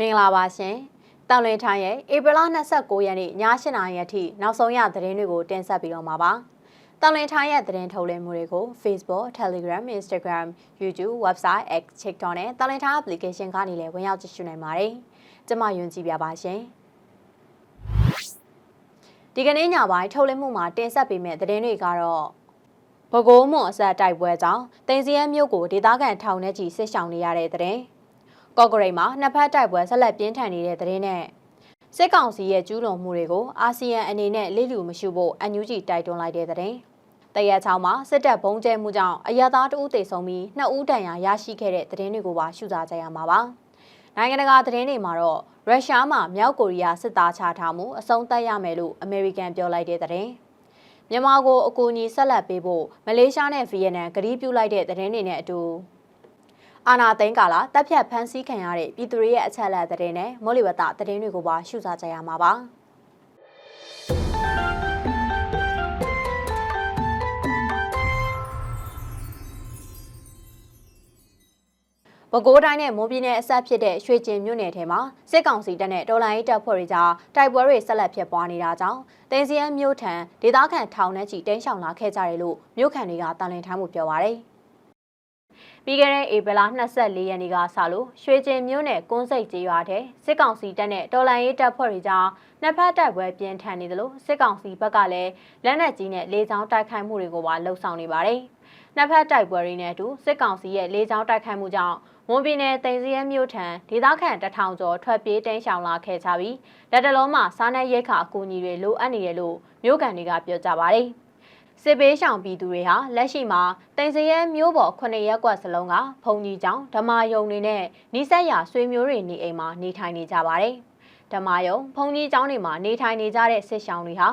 မင်္ဂလာပါရှင်။တောင်လင်းထိုင်းရဲ့ဧပြီလ29ရက်နေ့ည8:00နာရီအထိနောက်ဆုံးရသတင်းတွေကိုတင်ဆက်ပြီးတော့မှာပါ။တောင်လင်းထိုင်းရဲ့သတင်းထုတ်လွှင့်မှုတွေကို Facebook, Telegram, Instagram, YouTube, website, X, TikTok နဲ့တောင်လင်းထိုင်း application ကနေလည်းဝင်ရောက်ကြည့်ရှုနိုင်ပါတယ်။ကျွန်မယွန်ကြည်ပြပါရှင်။ဒီကနေ့ညပိုင်းထုတ်လွှင့်မှုမှာတင်ဆက်ပေးမယ့်သတင်းတွေကတော့ဘကိုးမွန်အဆက်တိုက်ပွဲကြောင့်တင်စီရဲမြို့ကိုဒေသခံထောင်ထဲကြီးဆစ်ဆောင်နေရတဲ့သတ င်း။ကော့ဂရိတ်မှာနှစ်ဖက်တိုက်ပွဲဆက်လက်ပြင်းထန်နေတဲ့သတင်းနဲ့စစ်ကောင်စီရဲ့ကျူးလွန်မှုတွေကိုအာဆီယံအနေနဲ့လိလူမရှိဖို့အန်ယူဂျီတိုက်တွန်းလိုက်တဲ့သတင်း။တရက်ချောင်းမှာစစ်တပ်ဘုံကျဲမှုကြောင့်အရသားတဦးသေဆုံးပြီးနှစ်ဦးဒဏ်ရာရရှိခဲ့တဲ့သတင်းတွေကိုပါရှုစားကြရမှာပါ။နိုင်ငံတကာသတင်းတွေမှာတော့ရုရှားမှာမြောက်ကိုရီးယားစစ်သားချထားမှုအဆုံးသတ်ရမယ်လို့အမေရိကန်ပြောလိုက်တဲ့သတင်း။မြန်မာကိုအကူအညီဆက်လက်ပေးဖို့မလေးရှားနဲ့ဗီယက်နမ်ကတိပြုလိုက်တဲ့သတင်းတွေနဲ့အတူ အာနာသိန်းကာလာတပ်ဖြတ်ဖမ်းဆီးခံရတဲ့ပြည်သူတွေရဲ့အချက်အလက်သတင်းနဲ့မိုးလေဝသသတင်းတွေကိုပါရှုစားကြရမှာပါ။ပဲခူးတိုင်းနဲ့မွန်ပြည်နယ်အဆက်ဖြစ်တဲ့ရွှေကျင်မြို့နယ်ထဲမှာစစ်ကောင်စီတပ်နဲ့တော်လိုင်းတပ်ဖွဲ့တွေကြားတိုက်ပွဲတွေဆက်လက်ဖြစ်ပွားနေတာကြောင့်တင်စီယန်မြို့ထံဒေသခံထောင်နဲ့ချီတင်းရှောင်လာခဲ့ကြတယ်လို့မြို့ခံတွေကတာလင်ထိုင်းမှုပြောပါရယ် ပြီးခဲ့တဲ့ဧပြီလ24ရက်နေ့ကစလို့ရွှေကျင်မြို့နယ်ကွန်းစိတ်ကျေးရွာထဲစစ်ကောင်စီတပ်နဲ့တော်လိုင်းရေးတပ်ဖွဲ့တွေကြားနှစ်ဖက်တိုက်ပွဲပြင်းထန်နေသလိုစစ်ကောင်စီဘက်ကလည်းလက်နက်ကြီးနဲ့လေကြောင်းတိုက်ခိုက်မှုတွေကိုပါလှုံ့ဆော်နေပါတယ်။နှစ်ဖက်တိုက်ပွဲတွေနဲ့အတူစစ်ကောင်စီရဲ့လေကြောင်းတိုက်ခိုက်မှုကြောင့်မွန်ပြည်နယ်တိန်စရဲမြို့ထံဒေသခံတထောင်ကျော်ထွက်ပြေးတိမ်းရှောင်လာခဲ့ကြပြီးလက်တလုံးမှာစားနပ်ရိက္ခာအကူအညီတွေလိုအပ်နေတယ်လို့မြို့ကန်တွေကပြောကြပါတယ်။ စစ်ပေးရှောင်ပြည်သူတွေဟာလက်ရှိမှာတိန်စရဲမြို့ပေါ်9ရက်ကွက်စလုံးကဘုံကြီးကျောင်းဓမ္မယုံတွေနဲ့နိဆက်ရဆွေမျိုးတွေနေအိမ်မှာနေထိုင်နေကြပါတယ်။ဓမ္မယုံဘုံကြီးကျောင်းတွေမှာနေထိုင်နေကြတဲ့စစ်ရှောင်တွေဟာ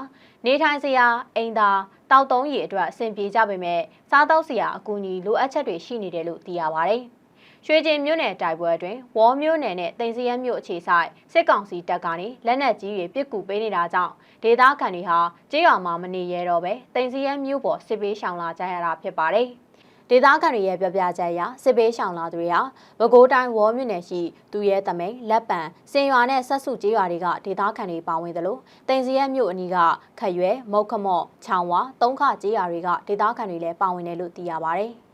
နေထိုင်စရာအိမ်သာတောက်သုံးရည်အတွက်အဆင်ပြေကြပေမဲ့စားတောက်စရာအကူအညီလိုအပ်ချက်တွေရှိနေတယ်လို့သိရပါတယ်။ ရွှေကျင်မြို့နယ်တိုက်ပွဲအတွင်းဝေါ်မြို့နယ်နဲ့တင်စီရဲမြို့အခြေဆိုင်စစ်ကောင်စီတပ်ကနေလက်နက်ကြီးတွေပစ်ကူပေးနေတာကြောင့်ဒေသခံတွေဟာကြေးရွာမှာမနေရတော့ပဲတင်စီရဲမြို့ပေါ်စစ်ပေးရှောင်လာကြရတာဖြစ်ပါတယ်။ဒေသခံတွေရဲ့ပြောပြချက်အရစစ်ပေးရှောင်လာသူတွေဟာဘကိုးတိုင်းဝေါ်မြို့နယ်ရှိသူရဲတမိန်လက်ပံစင်ရွာနဲ့ဆက်စုကျေးရွာတွေကဒေသခံတွေပါဝင်သလိုတင်စီရဲမြို့အနီးကခရွဲမုတ်ခမော့ချောင်ဝါတုံးခကျေးရွာတွေကဒေသခံတွေလည်းပါဝင်တယ်လို့သိရပါတယ်။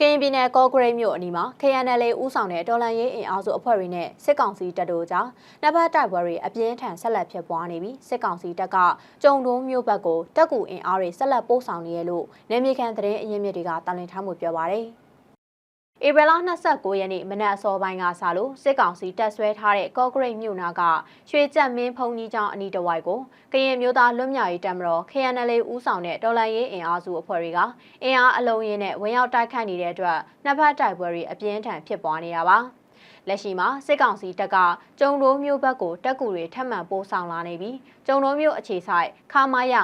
ကရင်ပြည်နယ်ကော့ဂရိတ်မြို့အနီးမှာ KNL ဦးဆောင်တဲ့တော်လန်ရေးအင်အားစုအဖွဲ့တွေနဲ့စစ်ကောင်စီတပ်တို့ကြားနှစ်ဖက်တိုက်ပွဲတွေအပြင်းထန်ဆက်လက်ဖြစ်ပွားနေပြီးစစ်ကောင်စီတပ်ကကြုံတုံးမြို့ဘက်ကိုတပ်ကူအင်အားတွေဆက်လက်ပို့ဆောင်နေရလို့နေမြေခံသတင်းအရင်းမြစ်တွေကတာလင်ထားမှုပြောပါရယ် ဧပြီလ29ရက်နေ့မနက်အစောပိုင်းကစလို့စစ်ကောင်စီတပ်ဆွဲထားတဲ့ကော့ဂရိတ်မြို့နာကရွှေကြက်မင်းဖုန်ကြီးကျောင်းအနီးတစ်ဝိုက်ကိုကရင်မျိုးသားလွတ်မြောက်ရေးတပ်မတော် KNL ဦးဆောင်တဲ့တော်လှန်ရေးအင်အားစုအဖွဲ့တွေကအင်အားအလုံးရင်းနဲ့ဝင်ရောက်တိုက်ခိုက်နေတဲ့အတွက်နှစ်ဖက်တိုက်ပွဲတွေအပြင်းထန်ဖြစ်ပွားနေတာပါလက်ရှိမှာစစ်ကောင်စီတပ်ကကျုံတိုးမျိုးဘက်ကိုတက်ကူတွေထပ်မံပို့ဆောင်လာနေပြီးကျုံတိုးမျိုးအခြေဆိုင်ခမာယ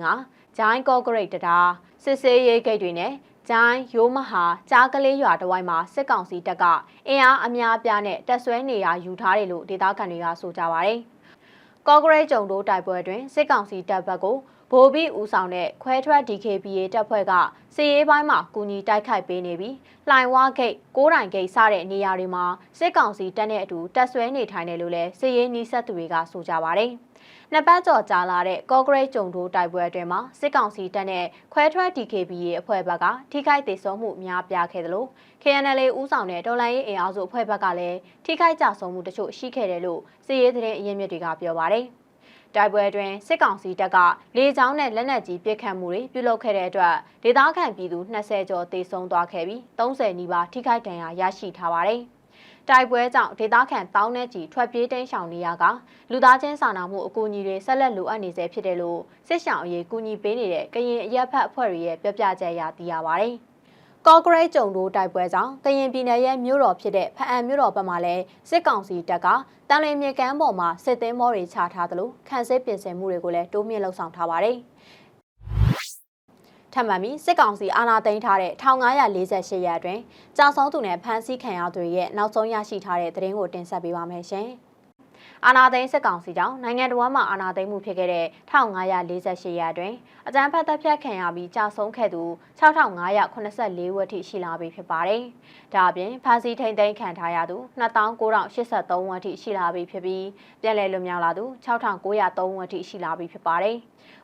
945ဂျိုင်းကော့ဂရိတ်တတာစစ်စေးရေးဂိတ်တွေနဲ့ ကျိုင်းရိုးမဟာကြားကလေးရွာတဝိုင်းမှာစစ်ကောင်စီတပ်ကအင်အားအများအပြားနဲ့တပ်ဆွဲနေရာယူထားတယ်လို့ဒေသခံတွေကဆိုကြပါဗျ။ကော့ဂရိတ်ကျုံတိုးတိုက်ပွဲတွင်စစ်ကောင်စီတပ်ဘက်ကိုဗိုလ်ဘီဦးဆောင်တဲ့ခွဲထွက် DKBA တပ်ဖွဲ့ကစစ်ရေးပိုင်းမှာကူညီတိုက်ခိုက်ပေးနေပြီးလှိုင်ဝါဂိတ်၊ကိုးတိုင်ဂိတ်စတဲ့နေရာတွေမှာစစ်ကောင်စီတပ်နဲ့အတူတပ်ဆွဲနေထိုင်တယ်လို့လည်းစစ်ရေးနှီးဆက်သူတွေကဆိုကြပါဗျ။ နှစ်ပတ်ကျော်ကြာလာတဲ့ကော့ဂရိတ်ကျုံတိုးတိုက်ပွဲအတွင်းမှာစစ်ကောင်စီတပ်နဲ့ခွဲထွက် DKBA အဖွဲ့ဘက်ကထိခိုက်ဒေဆုံးမှုများပြားခဲ့တယ်လို့ KNL ဦးဆောင်တဲ့တော်လိုင်းရေးအင်အားစုအဖွဲ့ဘက်ကလည်းထိခိုက်ကြဆုံးမှုတချို့ရှိခဲ့တယ်လို့စစ်ရေးသတင်းအရင်းမြစ်တွေကပြောပါတယ်။တိုက်ပွဲအတွင်းစစ်ကောင်စီတပ်ကလေကြောင်းနဲ့လက်နက်ကြီးပစ်ခတ်မှုတွေပြုလုပ်ခဲ့တဲ့အတွက်ဒေသခံပြည်သူ20ကျော်သေဆုံးသွားခဲ့ပြီး30နီးပါးထိခိုက်ဒဏ်ရာရရှိထားပါတယ်။ တိုက်ပွဲကြောင့်ဒေသခံတောင်းနဲ့ကြီးထွက်ပြေးတိမ်းရှောင်နေရကလူသားချင်းစာနာမှုအကူအညီတွေဆက်လက်လိုအပ်နေစေဖြစ်တယ်လို့စစ်ရှောင်အရေးကူညီပေးနေတဲ့ကရင်အရက်ဖက်အဖွဲ့တွေရဲ့ပြောပြချက်အရသိရပါဗျ။ကော့ဂရိတ်ကျုံတို့တိုက်ပွဲကြောင့်ကရင်ပြည်နယ်ရဲ့မြို့တော်ဖြစ်တဲ့ဖအံမြို့တော်ဘက်မှာလည်းစစ်ကောင်စီတပ်ကတန်လင်းမြေကမ်းပေါ်မှာစစ်သင်းမောတွေချထားသလိုခန့်စစ်ပြင်ဆင်မှုတွေကိုလည်းတိုးမြင့်လှုပ်ဆောင်ထားပါတယ်။ ထပ်မံပြီးစစ်ကောင်စီအာဏာသိမ်းထားတဲ့1548ရက်အတွင်းကြာဆုံးသူနဲ့ဖမ်းဆီးခံရသူရဲ့နောက်ဆုံးရရှိထားတဲ့သတင်းကိုတင်ဆက်ပေးပါမယ်ရှင်။အာဏာသိမ်းစစ်ကောင်စီကြောင့်နိုင်ငံတော်မှာအာဏာသိမ်းမှုဖြစ်ခဲ့တဲ့1548ရာတွင်အကြမ်းဖက်တပ်ဖြတ်ခံရပြီးကြာဆုံးခဲ့သူ6584ဝက်ထိရှိလာပြီဖြစ်ပါတယ်။ဒါအပြင်ဖမ်းဆီးထိန်သိမ်းခံထားရသူ2983ဝက်ထိရှိလာပြီဖြစ်ပြီးပြည်လဲလွတ်မြောက်လာသူ6903ဝက်ထိရှိလာပြီဖြစ်ပါတယ်။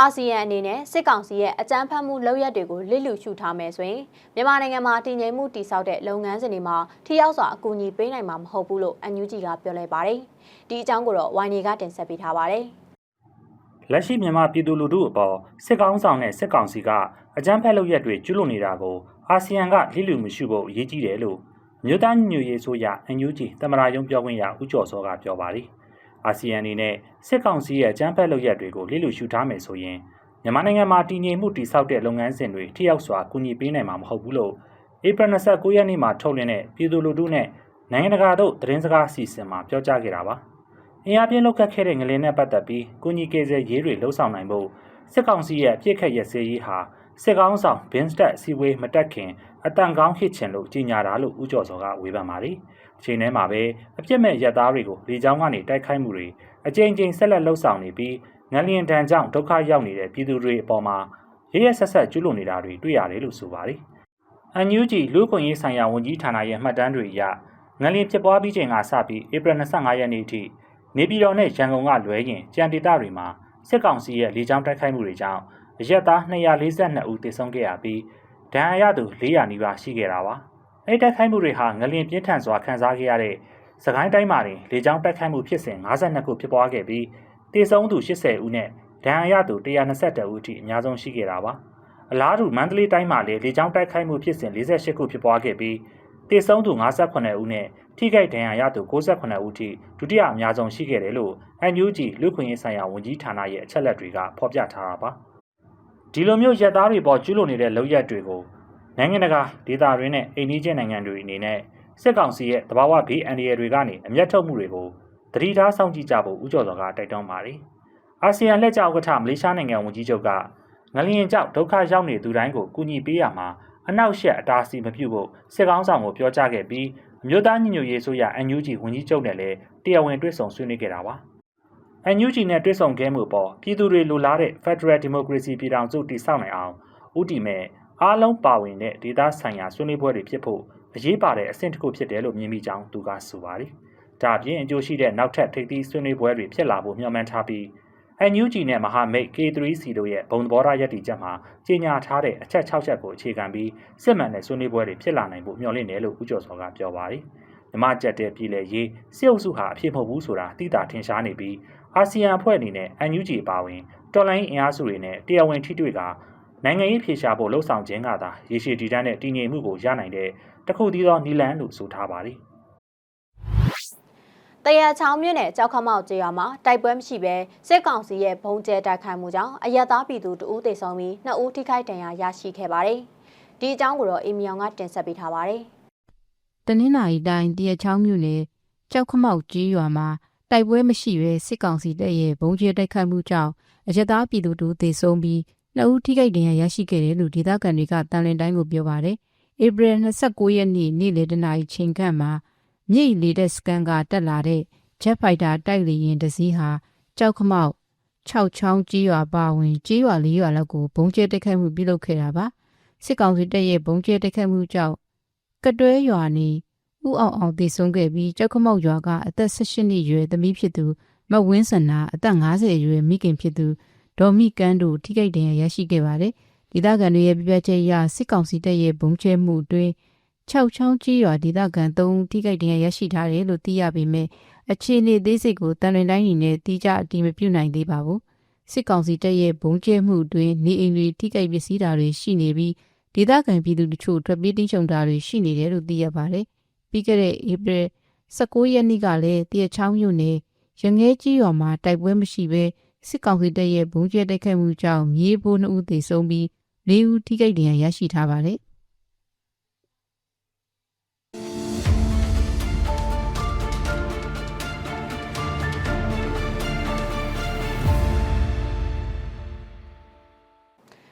အာဆီယံအနေနဲ့စစ်ကောင်စီရဲ့အကြမ်းဖက်မှုလုပ်ရက်တွေကိုလစ်လျူရှုထားမယ်ဆိုရင်မြန်မာနိုင်ငံမှာတည်ငြိမ်မှုတည်ဆောက်တဲ့လုပ်ငန်းစဉ်တွေမှာထိရောက်စွာအကူအညီပေးနိုင်မှာမဟုတ်ဘူးလို့အန်ယူဂျီကပြောလိုက်ပါတယ်။ဒီအကြောင်းကိုတော့ဝိုင်းနေကတင်ဆက်ပေးထားပါတယ်။လက်ရှိမြန်မာပြည်သူလူထုအပေါ်စစ်ကောင်းဆောင်နဲ့စစ်ကောင်စီကအကြမ်းဖက်လုပ်ရက်တွေကျူးလွန်နေတာကိုအာဆီယံကလိလူမရှိဖို့အရေးကြီးတယ်လို့မြို့သားညွရေးဆိုရအန်ယူဂျီတမရာယုံပြောခွင့်ရဦးကျော်စောကပြောပါတယ်။ အာဆီယံအနေနဲ့စစ်ကောင်စီရဲ့အကြမ်းဖက်လုပ်ရက်တွေကိုလိလူရှုထားမယ်ဆိုရင်မြန်မာနိုင်ငံမှာတည်ငြိမ်မှုတည်ဆောက်တဲ့လုပ်ငန်းစဉ်တွေထိရောက်စွာကူညီပေးနိုင်မှာမဟုတ်ဘူးလို့ဧပြီ29ရက်နေ့မှာထုတ်လွှင့်တဲ့ပြည်သူလူထုနဲ့နိုင်ငံတကာတို့သတင်းစကားအစီအစဉ်မှာပြောကြားခဲ့တာပါ။အင်အားပြင်းလောက်ခတ်ခဲ့တဲ့ငလင်းနဲ့ပတ်သက်ပြီးကုညီကေဆယ်ရေးတွေလှုပ်ဆောင်နိုင်ဖို့စစ်ကောင်စီရဲ့အပြစ်ခတ်ရစေးရေးဟာစစ်ကောင်းဆောင်ဘင်းစတက်စီဝေးမတက်ခင်အတန်ကောင်းဟစ်ချင်လို့ကြီးညာတာလို့ဦးကျော်စောကဝေဖန်ပါတယ်။အ ချိန်ထဲမှာပဲအပြစ်မဲ့ရက်သားတွေကိုလေကြောင်းကနေတိုက်ခိုက်မှုတွေအကြိမ်ကြိမ်ဆက်လက်လှုပ်ဆောင်နေပြီးငလျင်တန်ကြောင့်ဒုက္ခရောက်နေတဲ့ပြည်သူတွေအပေါ်မှာရရဆက်ဆက်ကျူးလွန်နေတာတွေတွေ့ရတယ်လို့ဆိုပါတယ်။ UNG လူ့ခွင့်ရေးဆိုင်ရာဝန်ကြီးဌာနရဲ့မှတ်တမ်းတွေအရငလျင်ဖြစ်ပွားပြီးချိန်ကစပြီးဧပြီ25ရက်နေ့ထိနေပြည်တော်နဲ့ရန်ကုန်ကလွဲရင်ကြံဒေသတွေမှာစစ်ကောင်စီရဲ့လေကြောင်းတိုက်ခိုက်မှုတွေကြောင့်အရက်သား242ဦးသေဆုံးခဲ့ရပြီးဒဏ်ရာရသူ400နီးပါးရှိခဲ့တာပါ။ အဲဒီတိုက်ခိုက်မှုတွေဟာငလျင်ပြင်းထန်စွာခံစားခဲ့ရတဲ့စကိုင်းတိုင်းမှာတင်လေကြောင်းတိုက်ခိုက်မှုဖြစ်စဉ်52ခုဖြစ်ပွားခဲ့ပြီးသေဆုံးသူ80ဦးနဲ့ဒဏ်ရာရသူ122ဦးအထိအများဆုံးရှိခဲ့တာပါ။အလားတူမန္တလေးတိုင်းမှာလည်းလေကြောင်းတိုက်ခိုက်မှုဖြစ်စဉ်48ခုဖြစ်ပွားခဲ့ပြီးသေဆုံးသူ58ဦးနဲ့ထိခိုက်ဒဏ်ရာရသူ68ဦးထိဒုတိယအများဆုံးရှိခဲ့တယ်လို့ NUG လူခွင့်ရေးဆိုင်ရာဝန်ကြီးဌာနရဲ့အချက်လက်တွေကဖော်ပြထားတာပါဒီလိုမျိုးရက်သားတွေပေါ်ကျူးလွန်နေတဲ့လုပ်ရက်တွေကို နိုင်ငံတကာဒေသတွင်းနဲ့အိန္ဒိယနိုင်ငံတွေအနေနဲ့စစ်ကောင်စီရဲ့တဘာဝဘေးအန္တရာယ်တွေကနေအမျက်ထုတ်မှုတွေကိုတတိထားစောင့်ကြည့်ကြဖို့ဦးကျော်စောကတိုက်တွန်းပါတယ်အာဆီယံလက်ကျဥက္ကဋ္ဌမလေးရှားနိုင်ငံဝန်ကြီးချုပ်ကငလျင်ကြောင့်ဒုက္ခရောက်နေသူတိုင်းကိုကူညီပေးရမှာအနောက်ရှက်အတားအဆီးမပြုတ်ဖို့စစ်ကောင်းဆောင်ကိုပြောကြားခဲ့ပြီးအမျိုးသားညီညွတ်ရေးဆိုရအန်ယူဂျီဝန်ကြီးချုပ်နဲ့လည်းတရားဝင်တွေ့ဆုံဆွေးနွေးခဲ့တာပါ။အန်ယူဂျီနဲ့တွေ့ဆုံခဲ့မှုပေါ်ပြည်သူတွေလိုလားတဲ့ Federal Democracy ပြည်ထောင်စုတည်ဆောက်နိုင်အောင်ဥတီမဲ့ အားလုံးပါဝင်တဲ့ဒေသဆိုင်ရာဆွေးနွေးပွဲတွေဖြစ်ဖို့အရေးပါတဲ့အဆင့်တစ်ခုဖြစ်တယ်လို့မြင်မိကြောင်းသူကဆိုပါတယ်။ဒါအပြင်အကျိုးရှိတဲ့နောက်ထပ်ထိပ်သီးဆွေးနွေးပွဲတွေဖြစ်လာဖို့မျှော်မှန်းထားပြီး NUG နဲ့မဟာမိတ် K3C တို့ရဲ့ဘုံသဘောထားရည်တည်ချက်မှာကြေညာထားတဲ့အချက်6ချက်ကိုအခြေခံပြီးစစ်မှန်တဲ့ဆွေးနွေးပွဲတွေဖြစ်လာနိုင်ဖို့မျှော်လင့်တယ်လို့ဦးကျော်စောကပြောပါတယ်။မြမကျက်တဲ့ပြည်လေရေးစစ်အုပ်စုဟာအဖြစ်မဟုတ်ဘူးဆိုတာသိတာထင်ရှားနေပြီးအာဆီယံအဖွဲ့အနေနဲ့ NUG ပါဝင်တော်လိုင်းအင်အားစုတွေနဲ့တရားဝင်ထိတွေ့က နိုင်ငံရေးဖြေရှားဖို့လှုံ့ဆော်ခြင်းကသာရေရှည်တည်တံ့တဲ့တည်ငြိမ်မှုကိုရနိုင်တဲ့တခုတည်းသောနီလန်လို့ဆိုထားပါတယ်။တရချောင်းမြို့နယ်ကြောက်ခမောက်ကျေးရွာမှာတိုက်ပွဲမရှိဘဲစစ်ကောင်စီရဲ့ဘုံကျဲတိုက်ခိုက်မှုကြောင့်အရသာပြည်သူတဦးသေဆုံးပြီးနှစ်ဦးထိခိုက်ဒဏ်ရာရရှိခဲ့ပါတယ်။ဒီအကြောင်းကိုတော့အီမီယောင်ကတင်ဆက်ပေးထားပါတယ်။တနင်္လာရီတိုင်းတရချောင်းမြို့နယ်ကြောက်ခမောက်ကျေးရွာမှာတိုက်ပွဲမရှိဘဲစစ်ကောင်စီတပ်ရဲ့ဘုံကျဲတိုက်ခိုက်မှုကြောင့်အရသာပြည်သူတဦးသေဆုံးပြီး နှစ်ဦးထိခိုက်ဒဏ်ရာရရှိခဲ့တယ်လို့ဒေသခံတွေကတန်လင်တိုင်းကိုပြောပါတယ်။ဧပြီ29ရက်နေ့နေ့လယ်တနာရီချိန်ခန့်မှာမြိတ်လေတဲ့စကန်ကတက်လာတဲ့ Jet Fighter တိုက်လေယာဉ်တစ်စီးဟာကြောက်ခမောက်6ချောင်းကြီးရွာပါဝင်ကြီးရွာ၄ရွာလောက်ကိုဘုံကျဲတိုက်ခိုက်မှုပြုလုပ်ခဲ့တာပါစစ်ကောင်စီတပ်ရဲ့ဘုံကျဲတိုက်ခိုက်မှုကြောင့်ကတွဲရွာနေဥအောင်အောင်တည်ဆုံးခဲ့ပြီးကြောက်ခမောက်ရွာကအသက်18နှစ်အရွယ်သမီးဖြစ်သူမဝင်းစန္နာအသက်50အရွယ်မိခင်ဖြစ်သူ ဒေါ်မိကန်းတို့ထိခိုက်ဒဏ်ရာရရှိခဲ့ပါတယ်ဒေသခံတွေရဲ့ပြပြချက်အရစစ်ကောင်စီတပ်ရဲ့ဘုံကျဲမှုအတွင်း6ချောင်းကြီးရွာဒေသခံ3ထိခိုက်ဒဏ်ရာရရှိထားတယ်လို့သိရပေမဲ့အခြေအနေသေးစိတ်ကိုတန်လွင်တိုင်းနေနဲ့တိကျအတည်မပြုနိုင်သေးပါဘူးစစ်ကောင်စီတပ်ရဲ့ဘုံကျဲမှုတွင်နေအိမ်တွေထိခိုက်ပစ္စည်းတာတွေရှိနေပြီးဒေသခံပြည်သူတို့ချို့ထွက်ပြေးတင်းရှုံတာတွေရှိနေတယ်လို့သိရပါတယ်ပြီးခဲ့တဲ့ဧပြီ19ရက်နေ့ကလည်းတရချောင်းမြို့နယ်ရငဲကြီးရွာမှာတိုက်ပွဲမရှိဘဲ စစ်ကောင်စီတပ်ရဲ့ဘုံကျဲတိုက်ခိုက်မှုကြောင့်မြေဖိုးနှစ်ဦးသေဆုံးပြီး၄ဦးထိခိုက်ဒဏ်ရာရရှိထားပါတယ်။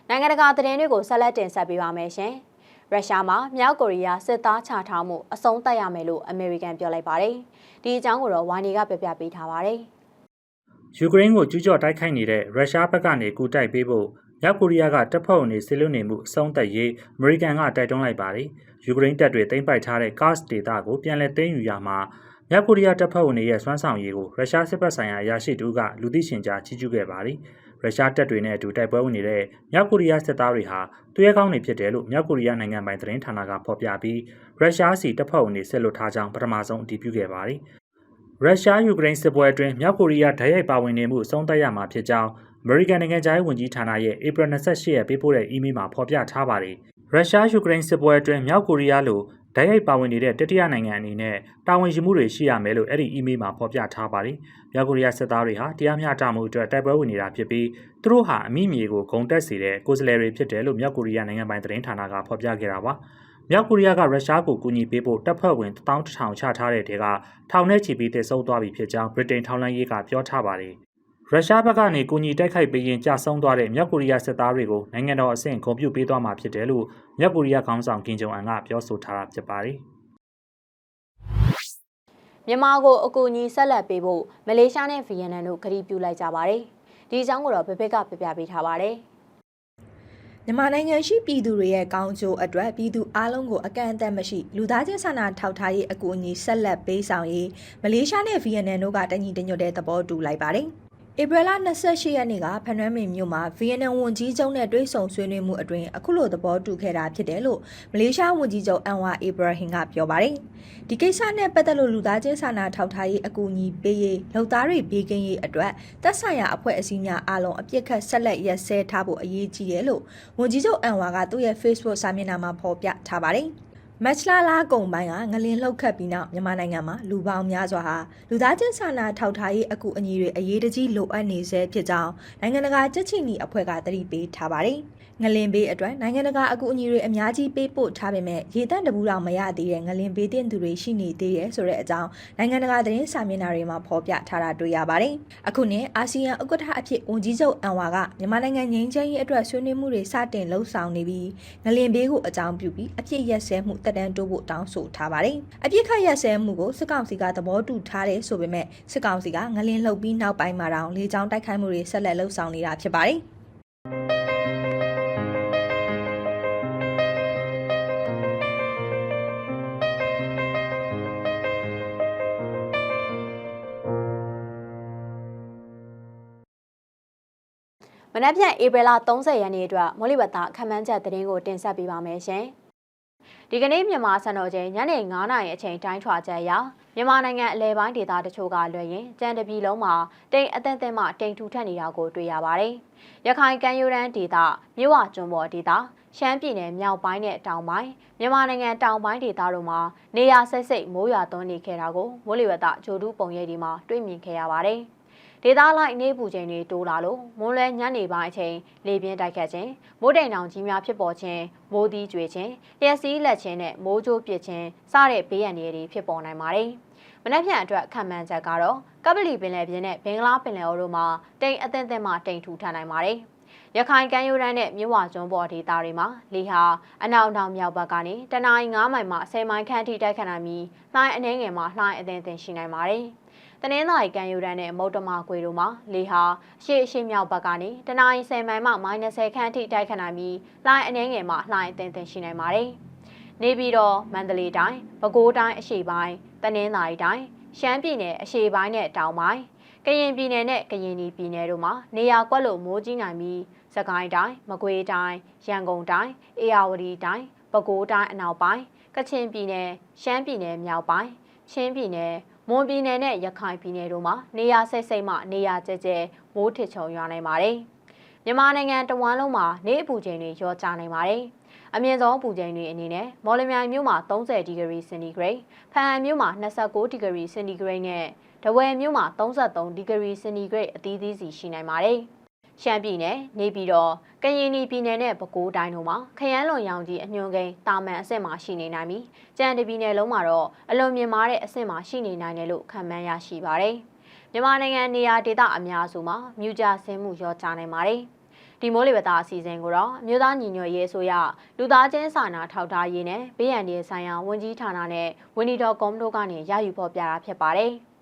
နိုင်ငံတကာသတင်းတွေကိုဆက်လက်တင်ဆက်ပေးပါမယ်ရှင်။ရုရှားမှာမြောက်ကိုရီးယားစစ်သားချထားမှုအဆုံးသတ်ရမယ်လို့အမေရိကန်ပြောလိုက်ပါတယ်။ဒီအကြောင်းကိုတော့ဝိုင်းနေကပြပြပေးထားပါတယ်။ ယူကရိန်းကိုကျူးကျော်တိုက်ခိုက်နေတဲ့ရုရှားဘက်ကနေကူတိုက်ပေးဖို့မြောက်ကိုရီးယားကတပ်ဖွဲ့ဝင်တွေဆစ်လွတ်နေမှုအဆုံးသတ်ရေးအမေရိကန်ကတိုက်တွန်းလိုက်ပါတယ်။ယူကရိန်းတပ်တွေသိမ်းပိုက်ထားတဲ့ Kars ဒေသကိုပြန်လည်သိမ်းယူရမှာမြောက်ကိုရီးယားတပ်ဖွဲ့ဝင်တွေရဲ့စွမ်းဆောင်ရည်ကိုရုရှားစစ်ဘက်ဆိုင်ရာအရာရှိတူကလူသိရှင်ကြားချီးကျူးခဲ့ပါတယ်။ရုရှားတပ်တွေနဲ့အတူတိုက်ပွဲဝင်နေတဲ့မြောက်ကိုရီးယားစစ်သားတွေဟာသူရဲကောင်းတွေဖြစ်တယ်လို့မြောက်ကိုရီးယားနိုင်ငံပိုင်သတင်းဌာနကဖော်ပြပြီးရုရှားစီတပ်ဖွဲ့ဝင်တွေဆက်လွတ်ထားကြောင်းပထမဆုံးအတည်ပြုခဲ့ပါတယ်။ ရုရှားယူကရိန်းစစ်ပွဲအတွင်းမြောက်ကိုရီးယားဓာတ်ရိုက်ပါဝင်နေမှုအဆုံးသတ်ရမှာဖြစ်ကြောင်းအမေရိကန်နိုင်ငံသားရေးဝန်ကြီးဌာနရဲ့ဧပြီ28ရက်ပေးပို့တဲ့အီးမေးလ်မှာဖော်ပြထားပါတယ်။ရုရှားယူကရိန်းစစ်ပွဲအတွင်းမြောက်ကိုရီးယားလိုဓာတ်ရိုက်ပါဝင်နေတဲ့တတိယနိုင်ငံအနေနဲ့တာဝန်ရှိမှုတွေရှိရမယ်လို့အဲ့ဒီအီးမေးလ်မှာဖော်ပြထားပါတယ်။မြောက်ကိုရီးယားစစ်သားတွေဟာတရားမျှတမှုအတွက်တိုက်ပွဲဝင်နေတာဖြစ်ပြီးသူတို့ဟာအမိမြေကိုဂုံတက်စေတဲ့ကိုယ်စားလှယ်တွေဖြစ်တယ်လို့မြောက်ကိုရီးယားနိုင်ငံပိုင်သတင်းဌာနကဖော်ပြခဲ့တာပါ။ မြောက်ကိုရီးယားကရုရှားကိုကူညီပေးဖို့တပ်ဖွဲ့ဝင်1100ချထားတဲ့တဲကထောင်ထဲချီပြီးတည်ဆုံသွားပြီဖြစ်ကြောင်းဗြိတိန်ထောက်လှမ်းရေးကပြောထားပါတယ်။ရုရှားဘက်ကနေကူညီတိုက်ခိုက်ပေးရင်ကြာဆုံးသွားတဲ့မြောက်ကိုရီးယားစစ်သားတွေကိုနိုင်ငံတော်အဆင့်ဂုဏ်ပြုပေးသွားမှာဖြစ်တယ်လို့မြောက်ကိုရီးယားခေါင်းဆောင်ကင်ဂျုံအန်ကပြောဆိုထားတာဖြစ်ပါတယ်။မြန်မာကိုအကူအညီဆက်လက်ပေးဖို့မလေးရှားနဲ့ဗီယက်နမ်တို့ကတိပြုလိုက်ကြပါတယ်။ဒီအကြောင်းကိုတော့ဘဘက်ကပြပြပေးထားပါတယ်။ မြန်မာနိုင်ငံရှိပြည်သူတွေရဲ့ကောင်းကျိုးအတွက်ပြည်သူအလုံးကိုအကန့်အသတ်မရှိလူသားချင်းစာနာထောက်ထားရေးအကူအညီဆက်လက်ပေးဆောင်ရေးမလေးရှားနဲ့ဗီယက်နမ်တို့ကတညီတညွတ်တဲ့သဘောတူလိုက်ပါတယ်။ ဧပြီလ28ရက်နေ့ကဖနွမ်းပင်မြို့မှာဗီယက်နမ်ဝန်ကြီးချုပ်နဲ့တွေ့ဆုံဆွေးနွေးမှုအတွင်းအခုလိုသဘောတူခဲ့တာဖြစ်တယ်လို့မလေးရှားဝန်ကြီးချုပ်အန်ဝါအီဘရာဟင်ကပြောပါတယ်။ဒီကိစ္စနဲ့ပတ်သက်လို့လူသားချင်းစာနာထောက်ထားရေးအကူအညီပေးရေးလုံသားတွေဘေးကင်းရေးအတွက်သက်ဆိုင်ရာအဖွဲ့အစည်းများအားလုံးအပြစ်ခတ်ဆက်လက်ရက်စဲထားဖို့အရေးကြီးတယ်လို့ဝန်ကြီးချုပ်အန်ဝါကသူ့ရဲ့ Facebook စာမျက်နှာမှာဖော်ပြထားပါတယ်။ မတ်လလာကုံပိုင်းကငလင်လှုပ်ခတ်ပြီးနောက်မြန်မာနိုင်ငံမှာလူပေါင်းများစွာဟာလူသားချင်းစာနာထောက်ထားရေးအကူအညီတွေအရေးတကြီးလိုအပ်နေဆဲဖြစ်ကြောင်းနိုင်ငံတကာကြက်ချီနီအဖွဲ့ကတတိပေးထားပါတယ်။ငလင်ဘေးအတွက်နိုင်ငံတကာအကူအညီတွေအများကြီးပေးပို့ထားပေမဲ့ရေတန့်တပူတောင်မရသေးတဲ့ငလင်ဘေးတင်သူတွေရှိနေသေးတယ်ဆိုတဲ့အကြောင်းနိုင်ငံတကာသတင်းစာမျက်နှာတွေမှာဖော်ပြထားတာတွေ့ရပါတယ်။အခုနှစ်အာဆီယံဥက္ကဋ္ဌအဖြစ်ဝန်ကြီးချုပ်အန်ဝါကမြန်မာနိုင်ငံငင်းချမ်းရေးအတွက်ဆွေးနွေးမှုတွေစတင်လှုပ်ဆောင်နေပြီးငလင်ဘေးကိုအကြောင်းပြုပြီးအပြစ်ရက်စဲမှုတက်တန်းတိုးဖို့တောင်းဆိုထားပါတယ်။အပြစ်ခတ်ရက်စဲမှုကိုစစ်ကောင်စီကသဘောတူထားတယ်ဆိုပေမဲ့စစ်ကောင်စီကငလင်လှုပ်ပြီးနောက်ပိုင်းမှာတောင်လေကြောင်းတိုက်ခိုက်မှုတွေဆက်လက်လှုပ်ဆောင်နေတာဖြစ်ပါတယ်။မနက်ဖြန်ဧပြီလ30ရက်နေ့အတွက်မော်လီဘတာခမ်းမ်းချက်သတင်းကိုတင်ဆက်ပေးပါမယ်ရှင်။ ဒီကနေ့မြန်မာစံတော်ချိန်ညနေ9:00နာရီအချိန်တိုင်းထွာချက်အရမြန်မာနိုင်ငံအလဲပိုင်းဒေသတချို့ကလွှဲရင်ကြံတပြည်လုံးမှာတိမ်အသင့်သင့်မှတိမ်ထူထပ်နေတာကိုတွေ့ရပါတယ်။ရခိုင်ကမ်းရိုးတန်းဒေသမြို့ဝကျွန်းပေါ်ဒေသရှမ်းပြည်နယ်မြောက်ပိုင်းနဲ့တောင်ပိုင်းမြန်မာနိုင်ငံတောင်ပိုင်းဒေသတို့မှာနေရာစိတ်စိတ်မိုးရွာသွန်းနေခဲ့တာကိုမိုးလေဝသဂျိုတူးပုံရိပ်ဒီမှာတွေ့မြင်ခဲ့ရပါတယ်။ ဒေသလိုက်နေပူချိန်တွေတိုးလာလို့မွန်းလွဲညနေပိုင်းအချိန်လေပြင်းတိုက်ခတ်ခြင်းမိုးတိမ်တောင်ကြီးများဖြစ်ပေါ်ခြင်းမိုးသီးကျွေခြင်းလျှက်စီးလက်ခြင်းနဲ့မိုးကြိုးပစ်ခြင်းစတဲ့ဘေးရန်တွေဖြစ်ပေါ်နိုင်ပါတယ်။မနက်ဖြန်အတွက်ခံမှန်းချက်ကတော့ကပလီပင်လယ်ပြင်နဲ့ဘင်္ဂလားပင်လယ်အော်တို့မှာတိမ်အသင့်သင့်မှတိမ်ထူထပ်နိုင်ပါတယ်။ရခိုင်ကမ်းရိုးတန်းနဲ့မြဝကျွန်းပေါ်ဒေသတွေမှာလေဟာအနောက်နောက်မြောက်ဘက်ကနေတနအီ9မိုင်မှ10မိုင်ခန့်ထိတိုက်ခတ်နိုင်ပြီးလှိုင်းအနှဲငယ်မှာလှိုင်းအသင့်အင့်ရှိနိုင်ပါတယ်။ တနင်္သာရီကမ်းရိုးတန်းနဲ့မုတ်တမကွေတို့မှာလေဟာရှေ့ရှေ့မြောက်ဘက်ကနေတနအီ10မိုင်မှ -30 ခန့်အထိတိုက်ခတ်နိုင်ပြီးလှိုင်းအနှဲငယ်မှလှိုင်းအသင့်သင့်ရှိနိုင်ပါတယ်။နေပြည်တော်မန္တလေးတိုင်းပဲခူးတိုင်းအရှေ့ပိုင်းတနင်္သာရီတိုင်းရှမ်းပြည်နယ်အရှေ့ပိုင်းနဲ့တောင်ပိုင်းကရင်ပြည်နယ်နဲ့ကရင်ပြည်နယ်တို့မှာနေရာကွက်လို့မိုးကြီးနိုင်ပြီးစကိုင်းတိုင်းမကွေးတိုင်းရန်ကုန်တိုင်းအေရဝတီတိုင်းပဲခူးတိုင်းအနောက်ပိုင်းကချင်ပြည်နယ်ရှမ်းပြည်နယ်မြောက်ပိုင်းချင်းပြည်နယ် မွန်ပြည်နယ်နဲ့ရခိုင်ပြည်နယ်တို့မှာနေရာစိတ်စိတ်မှနေရာကျကျမိုးထစ်ချုံရွာနိုင်ပါတယ်။မြန်မာနိုင်ငံတဝန်းလုံးမှာနေအပူချိန်တွေရောကျနိုင်ပါတယ်။အမြင့်ဆုံးပူချိန်တွေအနေနဲ့မော်လမြိုင်မြို့မှာ30ဒီဂရီစင်တီဂရိတ်၊ဖန်ဟန်မြို့မှာ29ဒီဂရီစင်တီဂရိတ်နဲ့တဝယ်မြို့မှာ33ဒီဂရီစင်တီဂရိတ်အသီးသီးစီရှိနိုင်ပါတယ်။ ရှမ်းပြည်နယ်နေပြည်တော်ကရင်ပြည်နယ်နဲ့ပဲခူးတိုင်းတို့မှာခရမ်းလွန်ရောင်ကြီးအညွန်ကိန်းတာမန်အဆင့်မှာရှိနေနိုင်ပြီးကြံတပြည်နယ်လုံးမှာတော့အလွန်မြင့်မားတဲ့အဆင့်မှာရှိနေနိုင်တယ်လို့ခန့်မှန်းရရှိပါတယ်။မြန်မာနိုင်ငံနေရာဒေသအများစုမှာမြူကြဆင်းမှုရောကြနိုင်ပါတယ်။ဒီမိုးလေဝသအစီအစဉ်ကိုတော့မြို့သားညီညွတ်ရေးအစိုးရလူသားချင်းစာနာထောက်ထားရေးနဲ့ဘေးရန်ရေးဆိုင်ရာဝန်ကြီးဌာနနဲ့ဝန်ကြီးတော်ကွန်တို့ကနေရယူဖော်ပြတာဖြစ်ပါတယ်။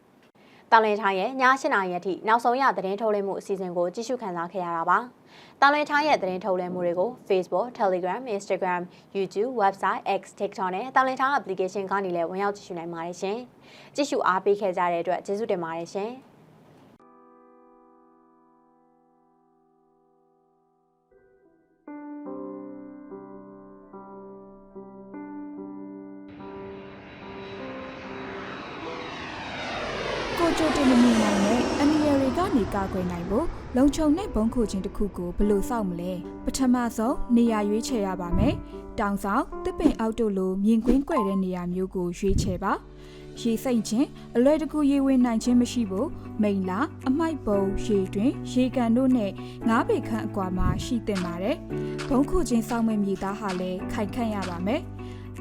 တောင်လင်းထားရဲ့ည8နာရီအထိနောက်ဆုံးရသတင်းထုတ်လွှင့်မှုအစီအစဉ်ကိုကြည့်ရှုခန်းစားခဲ့ရတာပါ။တောင်လင်းထားရဲ့သတင်းထုတ်လွှင့်မှုတွေကို Facebook, Telegram, Instagram, YouTube, Website, X, TikTok နဲ့တောင်လင်းထား application ကနေလည်းဝင်ရောက်ကြည့်ရှုနိုင်ပါတယ်ရှင်။ကြည့်ရှုအားပေးခဲ့ကြတဲ့အတွက်ကျေးဇူးတင်ပါတယ်ရှင်။။ ကိုကြိုတင်မမြင်နိုင်တဲ့အန်ရီရီကနေကာကွယ်နိုင်ဖို့လုံခြုံတဲ့ဘုံခိုခြင်းတစ်ခုကိုဘယ်လိုစောင့်မလဲပထမဆုံးနေရာရွေးချယ်ရပါမယ်တောင်ဆောင်တစ်ပင်အောက်တို့လိုမြင်ကွင်းကွယ်တဲ့နေရာမျိုးကိုရွေးချယ်ပါရေစိမ့်ခြင်းအလွယ်တကူရေဝင်နိုင်ခြင်းမရှိဖို့မိန်လာအမိုက်ပုံရေတွင် ရေကန်တို့နဲ့ငါးပေခန့်အကွာမှာရှိတင်ပါတယ်ဘုံခိုခြင်းစောင့်မဲ့မြေသားဟာလည်းခိုင်ခန့်ရပါမယ်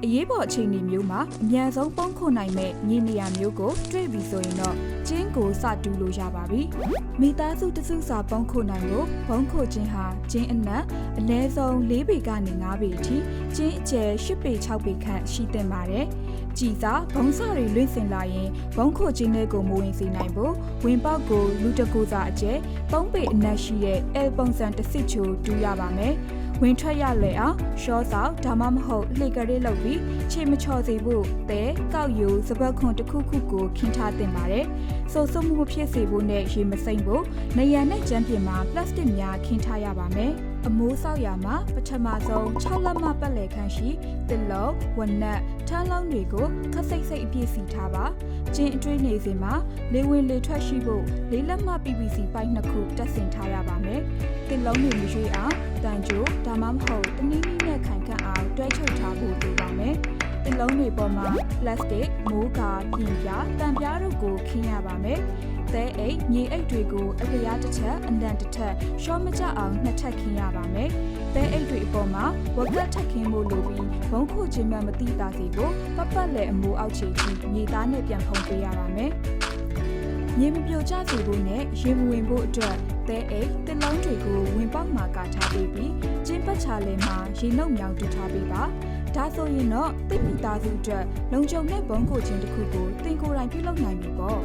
အရေးပေါ်အခြေအနေမျိုးမှာအမြန်ဆုံးပုံခုနိုင်မဲ့မြေနေရာမျိုးကိုတွေ့ပြီဆိုရင်တော့ ကျင်းကိုစတူးလို့ရပါပြီ။မိသားစုတစုစာပုံခုနိုင်ကိုဘုံခုချင်းဟာကျင်းအနက်အနည်းဆုံး၄ပေကနေ၅ပေအထိကျင်းအကျယ်၈ပေ၆ပေခန့်ရှိသင့်ပါတယ်။ကြည်စာဘုံစာတွေလွင့်စင်လာရင်ဘုံခုချင်းလေးကိုမဝင်စေနိုင်ဘူး။ဝင်ပေါက်ကိုလူတကူစာအကျယ်၃ပေအနက်ရှိတဲ့အဲပုံစံတစ်စစ်ချိုတူးရပါမယ်။ ဝင်ထွက်ရလဲအောင်ရှော့ဆောက်ဒါမှမဟုတ်လှေကလေးလုပ်ပြီးခြေမချော်စေဖို့တဲကောက်ယူစပတ်ခွန်တစ်ခုခုကိုခင်းထားတင်ပါတယ်။ဆိုဆုမှုမဖြစ်စေဖို့နဲ့ရေမစိမ့်ဖို့နေရနဲ့ကြမ်းပြင်မှာပလတ်စတစ်များခင်းထားရပါမယ်။အမိုးဆောက်ရာမှာပထမဆုံး6လက်မပတ်လည်ခန့်ရှိတစ်လုံးဝနက်ထန်းလုံးတွေကိုခက်စိတ်စိတ်အပြည့်စီထားပါ။ကျင်းအတွင်းနေစဉ်မှာလေဝင်လေထွက်ရှိဖို့လေးလက်မ PVC ပိုက်နှစ်ခုတက်ဆင်ထားရပါမယ်။တစ်လုံးတွေမရွေးအောင် တန်ကြိုဒါမှမဟုတ်တနည်းနည်းနဲ့ခိုင်ခန့်အောင်တွဲချုပ်ထားဖို့လိုပါမယ်။တစ်လုံးတွေပေါ်မှာပလတ်စတစ်မိုးကာပြင်ပြတံပြားတို့ကိုခင်းရပါမယ်။သဲအိတ်မြေအိတ်တွေကိုအပြားတစ်ချက်အန်တန်တစ်ထက်ရှော့မကြအောင်နှစ်ထပ်ခင်းရပါမယ်။သဲအိတ်တွေအပေါ်မှာဝက်ကတ်ထပ်ခင်းဖို့လိုပြီးဘုံခုချင်းမှမတိတာစီကိုပတ်ပတ်လည်အမိုးအောက်ခြေထိမြေသားနဲ့ပြန်ဖုံးပေးရပါမယ်။ မြေမပြိုကျစေဖို့နဲ့ရေမဝင်ဖို့အတွက်သဲအိတ်တစ်လုံးတွေကိုဝင်ပေါက်မှာကာထားပေးပြီးကျင်းပတ်ချလဲမှာရေနှုတ်မြောင်တူထားပေးပါဒါဆိုရင်တော့တိပိသားစုအတွက်လုံခြုံတဲ့ဘုံကိုချင်းတစ်ခုကိုတင်ကိုယ်တိုင်ပြုလုပ်နိုင်ပြီပေါ့